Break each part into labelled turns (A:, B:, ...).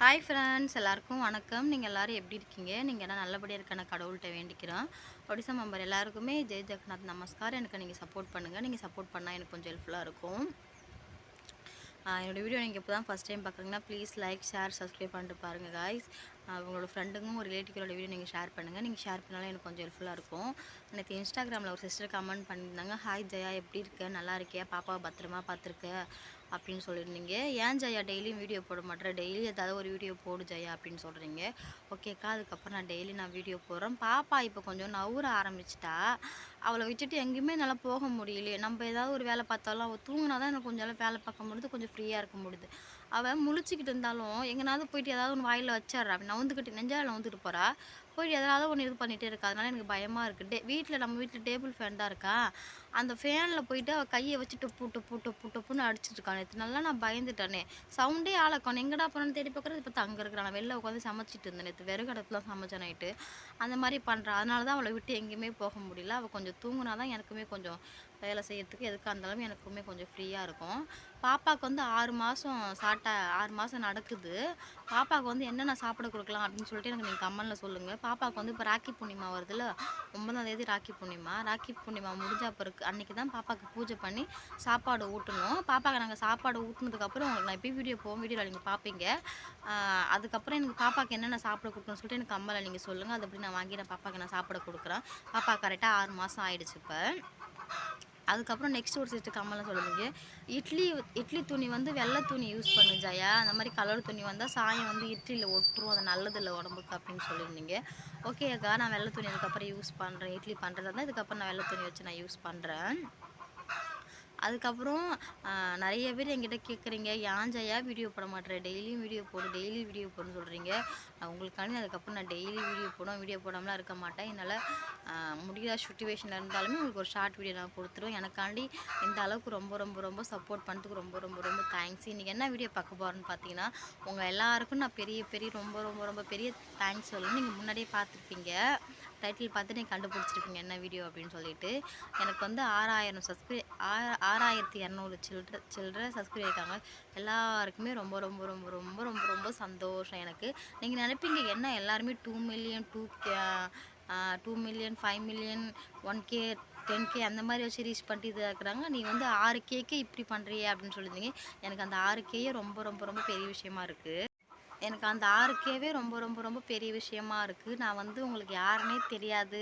A: Hi friends எல்லாருக்கும் வணக்கம். நீங்கள் எல்லோரும் எப்படி இருக்கீங்க? நீங்கள் எல்லாம் நல்லபடியாக இருக்க நான் கடவுள்கிட்ட வேண்டிக்கிறோம் ஒடிசா மெம்பர் எல்லாருக்குமே ஜெய் ஜெகநாத் நமஸ்கார். எனக்கு நீங்கள் சப்போர்ட் பண்ணுங்கள் நீங்கள் சப்போர்ட் பண்ணால் எனக்கு கொஞ்சம் ஹெல்ப்ஃபுல்லாக இருக்கும். என்னோடய என்னோட வீடியோ நீங்கள் இப்போ தான் ஃபஸ்ட் டைம் பார்க்குறீங்கன்னா ப்ளீஸ் லைக் ஷேர் சப்ஸ்கிரைப் பண்ணிட்டு பாருங்கள் காய்ஸ் உங்களோட ஃப்ரெண்டுக்கும் ஒரு ரிலேட்டிவ்களோட வீடியோ நீங்கள் ஷேர் பண்ணுங்கள் நீங்கள் ஷேர் பண்ணாலும் எனக்கு கொஞ்சம் ஹெல்ப்ஃபுல்லாக இருக்கும். எனக்கு இன்ஸ்டாகிராமில் ஒரு சிஸ்டர் கமெண்ட் பண்ணியிருந்தாங்க ஹாய் ஜெயா எப்படி இருக்க? நல்லா இருக்கியா? பாப்பாவை பத்திரமா பார்த்துருக்க? அப்படின்னு சொல்லியிருந்தீங்க. ஏன் ஜெயா டெய்லியும் வீடியோ போட மாட்டேற டெய்லி ஏதாவது ஒரு வீடியோ போடு ஜெயா அப்படின்னு சொல்கிறீங்க ஓகேக்கா அதுக்கப்புறம் நான் டெய்லி நான் வீடியோ போடுறேன். பாப்பா இப்போ கொஞ்சம் நவுற ஆரம்பிச்சிட்டா. அவளை விட்டுட்டு எங்கேயுமே என்னால் போக முடியலையே. நம்ம ஏதாவது ஒரு வேலை பார்த்தாலும் அவள் தூங்கினா தான் எனக்கு கொஞ்சம் வேலை பார்க்க முடியுது கொஞ்சம் ஃப்ரீயாக இருக்க முடியுது. அவள் முழிச்சிக்கிட்டு இருந்தாலும் எங்கேனாவது போயிட்டு ஏதாவது ஒன்று வாயில் வச்சிட்றா அப்படி நவுந்துக்கிட்டு நெஞ்சால் நவுந்துட்டு போகிறா போயிட்டு எதாவது ஒன்று இது பண்ணிகிட்டே இருக்கா. அதனால எனக்கு பயமாக இருக்குது டே வீட்டில் நம்ம வீட்டில் டேபிள் ஃபேன் தான் இருக்கா? அந்த ஃபேனில் போயிட்டு அவள் கையை வச்சுட்டு பூட்டு பூட்டு பூட்டு பூன்னு அடிச்சிட்டு இருக்கான். நேற்று நல்லா நான் பயந்துட்டேனே. சவுண்டே ஆளக்கான. எங்கடா போனேன்னு தேடி பார்க்குறது இப்போ தங்க இருக்கிறான். வெளில உட்காந்து சமைச்சிட்டு இருந்தேன். நேற்று வெறும் கடத்தில் சமைச்ச நைட்டு. அந்த மாதிரி பண்ணுறான் அதனால தான் அவளை விட்டு எங்கேயுமே போக முடியல. அவள் கொஞ்சம் தூங்குனா தான் எனக்குமே கொஞ்சம் வேலை செய்கிறதுக்கு எதுக்கு இருந்தாலும் எனக்குமே கொஞ்சம் ஃப்ரீயாக இருக்கும். பாப்பாவுக்கு வந்து ஆறு மாதம் சாட்டா ஆறு மாதம் நடக்குது. பாப்பாவுக்கு வந்து என்னென்ன சாப்பிட கொடுக்கலாம் அப்படின்னு சொல்லிட்டு எனக்கு நீங்கள் கம்மலில் சொல்லுங்கள் பாப்பாவுக்கு வந்து இப்போ ராக்கி பூர்ணிமா வருதுல்ல ஒன்பதாம் தேதி ராக்கி பூர்ணிமா. ராக்கி பூர்ணிமா முடிஞ்ச பிறகு அன்றைக்கி தான் பாப்பாவுக்கு பூஜை பண்ணி சாப்பாடு ஊட்டணும். பாப்பாவுக்கு நாங்கள் சாப்பாடு ஊட்டினதுக்கப்புறம் உங்களுக்கு நான் இப்போ வீடியோ போவோம். வீடியோவில் நீங்கள் பார்ப்பீங்க அதுக்கப்புறம் எனக்கு பாப்பாவுக்கு என்னென்ன சாப்பிட கொடுக்கணும்னு சொல்லிட்டு எனக்கு கம்மலை நீங்கள் சொல்லுங்கள் அது அப்படி நான் வாங்கி நான் பாப்பாவுக்கு நான் சாப்பிட கொடுக்குறேன். பாப்பா கரெக்டாக ஆறு மாதம் ஆயிடுச்சு இப்போ. அதுக்கப்புறம் நெக்ஸ்ட் ஒரு சிஸ்டர் கம்மலாம் சொல்லுதுங்க இட்லி இட்லி துணி வந்து வெள்ளை துணி யூஸ் பண்ணு ஜெயா. அந்த மாதிரி கலர் துணி வந்தால் சாயம் வந்து இட்லியில் ஒட்டுரும். அது நல்லதில்லை உடம்புக்கு அப்படின்னு சொல்லியிருந்தீங்க. ஓகே அக்கா நான் வெள்ளை துணி அதுக்கப்புறம் யூஸ் பண்ணுறேன் இட்லி பண்ணுறதா இருந்தால் இதுக்கப்புறம் நான் வெள்ளை துணி வச்சு நான் யூஸ் பண்ணுறேன் அதுக்கப்புறம் நிறைய பேர் என்கிட்ட கேட்குறீங்க ஏன் ஜெயா வீடியோ போட மாட்டேறேன் டெய்லியும் வீடியோ போடு டெய்லி வீடியோ போடுன்னு சொல்கிறீங்க உங்களுக்காண்டி அதுக்கப்புறம் நான் டெய்லி வீடியோ போடுவேன் வீடியோ போடாமலாம் இருக்க மாட்டேன். என்னால் முடியாத சுச்சுவேஷனில் இருந்தாலுமே உங்களுக்கு ஒரு ஷார்ட் வீடியோ நான் கொடுத்துருவேன். எனக்காண்டி இந்த அளவுக்கு ரொம்ப ரொம்ப ரொம்ப சப்போர்ட் பண்ணுறதுக்கு ரொம்ப ரொம்ப ரொம்ப தேங்க்ஸ் இன்றைக்கி என்ன வீடியோ பார்க்க போகிறேன்னு பார்த்தீங்கன்னா உங்கள் எல்லாருக்கும் நான் பெரிய பெரிய ரொம்ப ரொம்ப ரொம்ப பெரிய தேங்க்ஸ் சொல்லணும். நீங்கள் முன்னாடியே பார்த்துருப்பீங்க. டைட்டில் பார்த்து நீங்கள் கண்டுபிடிச்சிருப்பீங்க என்ன வீடியோ அப்படின்னு சொல்லிட்டு. எனக்கு வந்து ஆறாயிரம் சப்ஸ்கிரை ஆறாயிரத்தி இரநூறு சில்ட்ர சில்ட்ர சப்ஸ்கிரைப் இருக்காங்க எல்லாருக்குமே ரொம்ப ரொம்ப ரொம்ப ரொம்ப ரொம்ப ரொம்ப சந்தோஷம் எனக்கு. நீங்கள் நினைப்பீங்க என்ன எல்லாருமே two million two two million five million one K ten K அந்த மாதிரி வச்சு ரீச் பண்ணிட்டு இதாக இருக்கிறாங்க. நீ வந்து ஆறு கேக்கே இப்படி பண்ணுறியே அப்படின்னு சொல்லியிருந்தீங்க. எனக்கு அந்த ஆறு கேயே ரொம்ப ரொம்ப ரொம்ப பெரிய விஷயமா இருக்குது எனக்கு அந்த ஆறுக்கேவே ரொம்ப ரொம்ப ரொம்ப பெரிய விஷயமா இருக்குது நான் வந்து உங்களுக்கு யாருனே தெரியாது.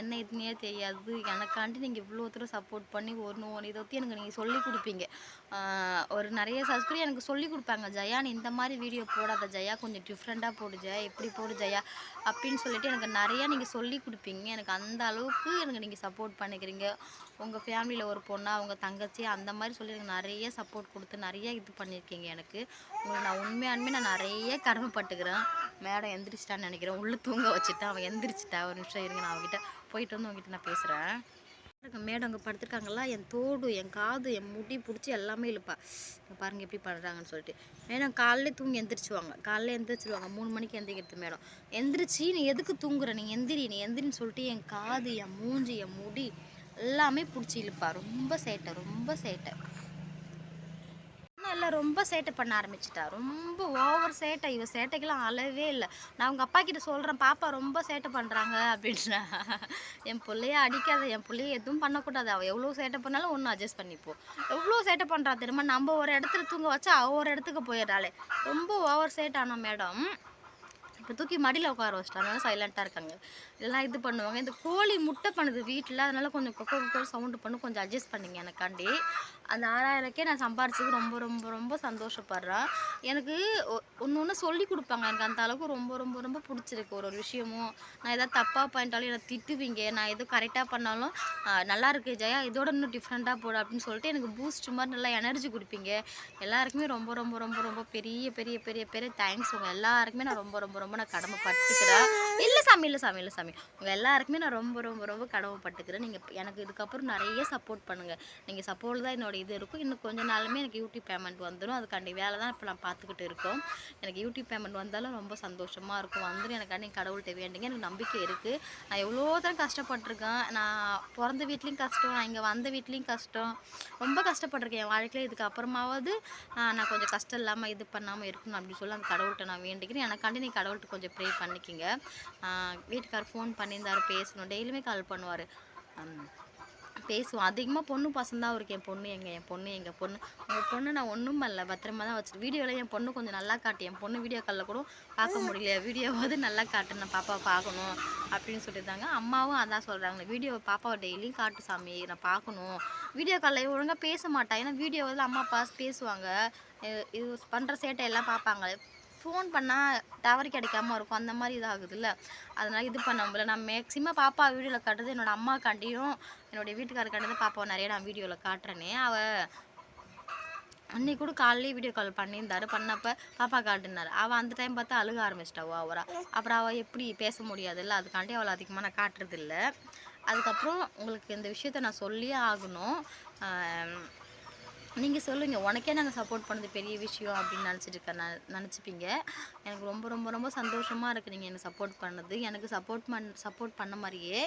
A: என்ன இதுனே தெரியாது. எனக்காண்டி நீங்கள் இவ்வளோ தூரம் சப்போர்ட் பண்ணி ஒன்று ஒன்று இதை பற்றி எனக்கு நீங்கள் சொல்லி கொடுப்பீங்க. ஒரு நிறைய சப்ஸ்கிரைப் எனக்கு சொல்லி கொடுப்பாங்க. ஜெயா நீ இந்த மாதிரி வீடியோ போடாத. ஜெயா கொஞ்சம் டிஃப்ரெண்ட்டாக போடு. ஜயா எப்படி போடு ஜயா? அப்படின்னு சொல்லிட்டு எனக்கு நிறையா நீங்கள் சொல்லி கொடுப்பீங்க. எனக்கு அந்த அளவுக்கு எனக்கு நீங்கள் சப்போர்ட் பண்ணிக்கிறீங்க. உங்கள் ஃபேமிலியில் ஒரு பொண்ணாக அவங்க தங்கச்சி அந்த மாதிரி சொல்லி எனக்கு நிறைய சப்போர்ட் கொடுத்து நிறைய இது பண்ணியிருக்கீங்க எனக்கு. உங்களுக்கு நான் உண்மையானுமே நான் நிறைய கடமைப்பட்டுக்கிறேன். மேடம் எந்திரிச்சிட்டான்னு நினைக்கிறேன். உள்ளே தூங்க வச்சுட்டேன் அவன் எந்திரிச்சிட்டா. ஒரு நிமிஷம் இருங்க நான் அவங்ககிட்ட போயிட்டு வந்து உங்ககிட்ட நான் பேசுகிறேன் மேடம் அங்கே படுத்துருக்காங்களா? என் தோடு என் காது என் முடி பிடிச்சி எல்லாமே இழுப்பா. பாருங்கள் எப்படி பண்ணுறாங்கன்னு சொல்லிட்டு. மேடம் காலையிலே தூங்கி எந்திரிச்சுவாங்க. காலையில் எந்திரிச்சிருவாங்க. மூணு மணிக்கு எந்திரிக்கிறது மேடம். எந்திரிச்சு நீ எதுக்கு தூங்குற? நீ எந்திரி நீ எந்திரின்னு சொல்லிட்டு என் காது என் மூஞ்சி என் முடி எல்லாமே பிடிச்சி இழுப்பா. ரொம்ப சேட்டை ரொம்ப சேட்டை. இல்லை ரொம்ப சேட்டை பண்ண ஆரம்பிச்சிட்டா. ரொம்ப ஓவர் சேட்டை. இவ சேட்டைக்கெல்லாம் அளவே இல்லை. நான் அவங்க அப்பா கிட்ட சொல்கிறேன் பாப்பா ரொம்ப சேட்டை பண்ணுறாங்க அப்படின்றா. என் பிள்ளைய அடிக்காத என் பிள்ளைய எதுவும் பண்ணக்கூடாது. அவள் எவ்வளோ சேட்டை பண்ணாலும் ஒன்றும் அட்ஜஸ்ட் பண்ணிப்போம் எவ்வளோ சேட்டை பண்ணுறா தெரியுமா? நம்ம ஒரு இடத்துல தூங்க வச்சா அவ ஒரு இடத்துக்கு போயிடுறாளே. ரொம்ப ஓவர் சேட் ஆனோம் மேடம். இப்போ தூக்கி மடியில் உட்கார வச்சிட்டா அதனால சைலண்ட்டாக இருக்காங்க. எல்லாம் இது பண்ணுவாங்க. இந்த கோழி முட்டை பண்ணுது வீட்டில் அதனால கொஞ்சம் கொக்கோ கொக்கோ சவுண்டு பண்ணி கொஞ்சம் அட்ஜஸ்ட் பண்ணிங்க எனக்காண்டி. அந்த ஆறாயிரக்கே நான் சம்பாரிச்சுக்கு ரொம்ப ரொம்ப ரொம்ப சந்தோஷப்படுறேன் எனக்கு ஒன்று ஒன்று சொல்லி கொடுப்பாங்க. எனக்கு அந்த அளவுக்கு ரொம்ப ரொம்ப ரொம்ப பிடிச்சிருக்கு. ஒரு ஒரு விஷயமும். நான் எதாவது தப்பாக பண்ணிட்டாலும் என்னை திட்டுவீங்க. நான் எதுவும் கரெக்டாக பண்ணாலும் நல்லாயிருக்கு நல்லா இருக்கு ஜெயா. இதோட இன்னும் டிஃப்ரெண்ட்டாக போடு அப்படின்னு சொல்லிட்டு எனக்கு பூஸ்ட் மாதிரி நல்லா எனர்ஜி கொடுப்பீங்க. எல்லாருக்குமே ரொம்ப ரொம்ப ரொம்ப ரொம்ப பெரிய பெரிய பெரிய பெரிய தேங்க்ஸ் உங்கள் எல்லாருக்குமே நான் ரொம்ப ரொம்ப ரொம்ப நான் பட்டுக்கிறா இல்லை சாமி இல்லை சாமி இல்லை சாமி. உங்கள் எல்லாருக்குமே நான் ரொம்ப ரொம்ப ரொம்ப கடமைப்பட்டுக்கிறேன். நீங்கள் எனக்கு இதுக்கப்புறம் நிறைய சப்போர்ட் பண்ணுங்கள் நீங்கள் சப்போர்ட் தான் என்னோட இது இருக்கும். இன்னும் கொஞ்ச நாளுமே எனக்கு யூடியூப் பேமெண்ட் வந்துடும் அதுக்காண்டி வேலை தான் இப்போ நான் பார்த்துக்கிட்டு இருக்கோம். எனக்கு யூடியூப் பேமெண்ட் வந்தாலும் ரொம்ப சந்தோஷமாக இருக்கும். வந்துடும் எனக்காண்டி கடவுள்கிட்ட வேண்டிங்க. எனக்கு நம்பிக்கை இருக்குது நான் எவ்வளோ தரம் கஷ்டப்பட்டிருக்கேன். நான் பிறந்த வீட்லேயும் கஷ்டம். நான் இங்கே வந்த வீட்லேயும் கஷ்டம். ரொம்ப கஷ்டப்பட்டிருக்கேன். என் வாழ்க்கையில் இதுக்கு அப்புறமாவது நான் கொஞ்சம் கஷ்டம் இல்லாமல் இது பண்ணாமல் இருக்கணும் அப்படின்னு சொல்லி அந்த கடவுள்கிட்ட நான் வேண்டிக்கிறேன் எனக்காண்டி நீ கடவுள்கிட்ட கொஞ்சம் ப்ரே பண்ணிக்கிங்க. வீட்டுக்கார் ஃபோன் பண்ணியிருந்தாரு பேசணும். டெய்லியுமே கால் பண்ணுவார். பேசுவோம். அதிகமாக பொண்ணு பசங்க தான் இருக்கு. என் பொண்ணு எங்கள் என் பொண்ணு எங்கள் பொண்ணு. உங்கள் பொண்ணு நான் ஒன்றும் இல்லை பத்திரமா தான் வச்சுட்டு வீடியோவில் என் பொண்ணு கொஞ்சம் நல்லா காட்டு. என் பொண்ணு வீடியோ காலில் கூட பார்க்க முடியல. வீடியோவாவது நல்லா காட்டு. நான் பாப்பாவை பார்க்கணும் அப்படின்னு சொல்லியிருந்தாங்க. அம்மாவும் அதான் சொல்கிறாங்க வீடியோ பாப்பாவை டெய்லியும் காட்டு சாமி. நான் பார்க்கணும். வீடியோ காலில் ஒழுங்காக பேச மாட்டா. ஏன்னா வீடியோவில் அம்மா அப்பா பேசுவாங்க. இது பண்ணுற சேட்டை எல்லாம் பார்ப்பாங்க. ஃபோன் பண்ணால் டவர் கிடைக்காம இருக்கும். அந்த மாதிரி இதாகுதுல்ல. அதனால் இது பண்ண முடியல. நான் மேக்ஸிமம் பாப்பா வீடியோவில் காட்டுறது என்னோடய அம்மாக்காண்டியும் என்னுடைய வீட்டுக்காரக்காண்டி தான் பாப்பாவை நிறைய நான் வீடியோவில் காட்டுறேனே. அவள் அன்னைக்கு கூட காலையிலே வீடியோ கால் பண்ணியிருந்தாரு. பண்ணப்போ பாப்பா காட்டுனாரு. அவள் அந்த டைம் பார்த்தா அழுக ஆரம்பிச்சிட்டாவோ அவரா அப்புறம் அவள் எப்படி பேச முடியாதுல்ல. அதுக்காண்டி அவளை அதிகமாக நான் காட்டுறதில்ல. அதுக்கப்புறம் உங்களுக்கு இந்த விஷயத்த நான் சொல்லியே ஆகணும். நீங்கள் சொல்லுங்கள் உனக்கே நாங்கள் சப்போர்ட் பண்ணது பெரிய விஷயம் அப்படின்னு நினச்சிட்டு இருக்க நான் நினச்சிப்பீங்க. எனக்கு ரொம்ப ரொம்ப ரொம்ப சந்தோஷமாக இருக்குது நீங்கள் எனக்கு சப்போர்ட் பண்ணது. எனக்கு சப்போர்ட் பண் சப்போர்ட் பண்ண மாதிரியே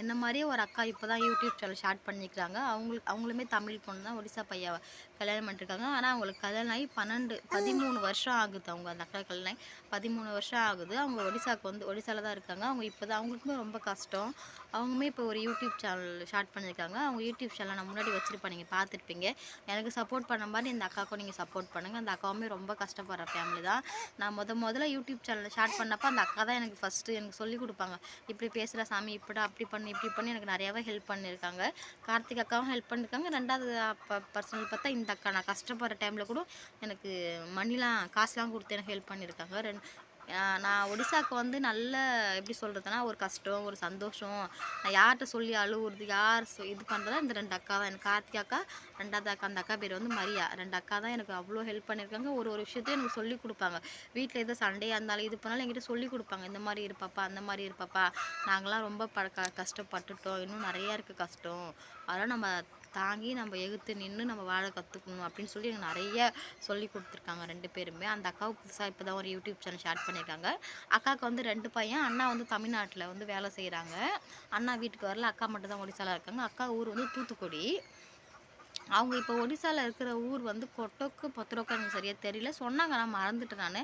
A: என்ன மாதிரியே ஒரு அக்கா இப்போ தான் யூடியூப் சேனல் ஸ்டார்ட் பண்ணிக்கிறாங்க அவங்களுக்கு அவங்களுமே தமிழ் பொண்ணு தான். ஒடிசா பையாவை கல்யாணம் பண்ணிருக்காங்க ஆனால் அவங்களுக்கு கல்யாணம் ஆகி பன்னெண்டு பதிமூணு வருஷம் ஆகுது அவங்க அந்த அக்கா கல்யாணம் ஆகி. பதிமூணு வருஷம் ஆகுது. அவங்க ஒடிசாக்கு வந்து ஒடிசாவில் தான் இருக்காங்க. அவங்க இப்போ தான் அவங்களுக்குமே ரொம்ப கஷ்டம். அவங்களுமே இப்போ ஒரு யூடியூப் சேனல் ஸ்டார்ட் பண்ணியிருக்காங்க அவங்க யூடியூப் சேனல் நான் முன்னாடி வச்சுருப்பேன். நீங்கள் பார்த்துருப்பீங்க. எனக்கு சப்போர்ட் பண்ண மாதிரி இந்த அக்காவுக்கும் நீங்கள் சப்போர்ட் பண்ணுங்கள் அந்த அக்காவுமே ரொம்ப கஷ்டப்படுற ஃபேமிலி தான். நான் முத முதல்ல யூடியூப் சேனல் ஸ்டார்ட் பண்ணப்போ அந்த அக்கா தான் எனக்கு ஃபஸ்ட்டு எனக்கு சொல்லி கொடுப்பாங்க. இப்படி பேசுகிற சாமி இப்படி அப்படி பண்ணி இப்படி பண்ணி. எனக்கு நிறையாவே ஹெல்ப் பண்ணியிருக்காங்க கார்த்திக் அக்காவும் ஹெல்ப் பண்ணியிருக்காங்க ரெண்டாவது பர்சனல் பார்த்தா இந்த அக்கா. நான் கஷ்டப்படுற டைமில் கூட எனக்கு மணிலாம் காசுலாம் கொடுத்து எனக்கு ஹெல்ப் பண்ணியிருக்காங்க ரெண்டு நான் ஒடிசாக்கு வந்து நல்ல எப்படி சொல்கிறதுனா ஒரு கஷ்டம் ஒரு சந்தோஷம். நான் யார்கிட்ட சொல்லி அழுவுறது யார் இது பண்ணுறதா இந்த ரெண்டு அக்கா தான். எனக்கு கார்த்திக் அக்கா ரெண்டாவது அக்கா அந்த அக்கா பேர் வந்து மரியா. ரெண்டு அக்கா தான் எனக்கு அவ்வளோ ஹெல்ப் பண்ணியிருக்காங்க. ஒரு ஒரு விஷயத்தையும் எனக்கு சொல்லி கொடுப்பாங்க. வீட்டில் எதோ சண்டையாக இருந்தாலும் இது பண்ணாலும் என்கிட்ட சொல்லி கொடுப்பாங்க. இந்த மாதிரி இருப்பாப்பா அந்த மாதிரி இருப்பாப்பா. நாங்களாம் ரொம்ப ப க கஷ்டப்பட்டுட்டோம். இன்னும் நிறையா இருக்குது கஷ்டம். அதெல்லாம் நம்ம தாங்கி நம்ம எகுத்து நின்று நம்ம வாழ கற்றுக்கணும் அப்படின்னு சொல்லி எனக்கு நிறைய சொல்லி கொடுத்துருக்காங்க ரெண்டு பேருமே. அந்த அக்காவுக்கு புதுசாக இப்போ தான் ஒரு யூடியூப் சேனல் ஸ்டார்ட் பண்ணியிருக்காங்க அக்காவுக்கு வந்து ரெண்டு பையன் அண்ணா வந்து தமிழ்நாட்டில் வந்து வேலை செய்கிறாங்க அண்ணா வீட்டுக்கு வரல அக்கா மட்டும் தான் ஒடிசால இருக்காங்க. அக்கா ஊர் வந்து தூத்துக்குடி. அவங்க இப்போ ஒடிசாவில் இருக்கிற ஊர் வந்து கொட்டோக்கு பத்திரக்கா எனக்கு சரியாக தெரியல. சொன்னாங்க. நான் மறந்துட்டேன் நான்.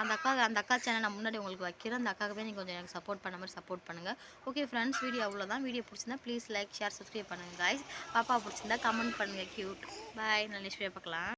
A: அந்த அக்கா அந்த அக்கா சேனல் நான் முன்னாடி உங்களுக்கு வைக்கிறேன். அந்த அக்காவே நீங்கள் கொஞ்சம் எனக்கு சப்போர்ட் பண்ண மாதிரி சப்போர்ட் பண்ணுங்கள் ஓகே ஃப்ரெண்ட்ஸ் வீடியோ அவ்வளோதான் வீடியோ பிடிச்சிருந்தா ப்ளீஸ் லைக் ஷேர் சப்ஸ்கிரைப் பண்ணுங்கள் காய்ஸ் பாப்பா பிடிச்சிருந்தா கமெண்ட் பண்ணுங்கள் க்யூட் பாய் நல்ல விஷயம் பார்க்கலாம்.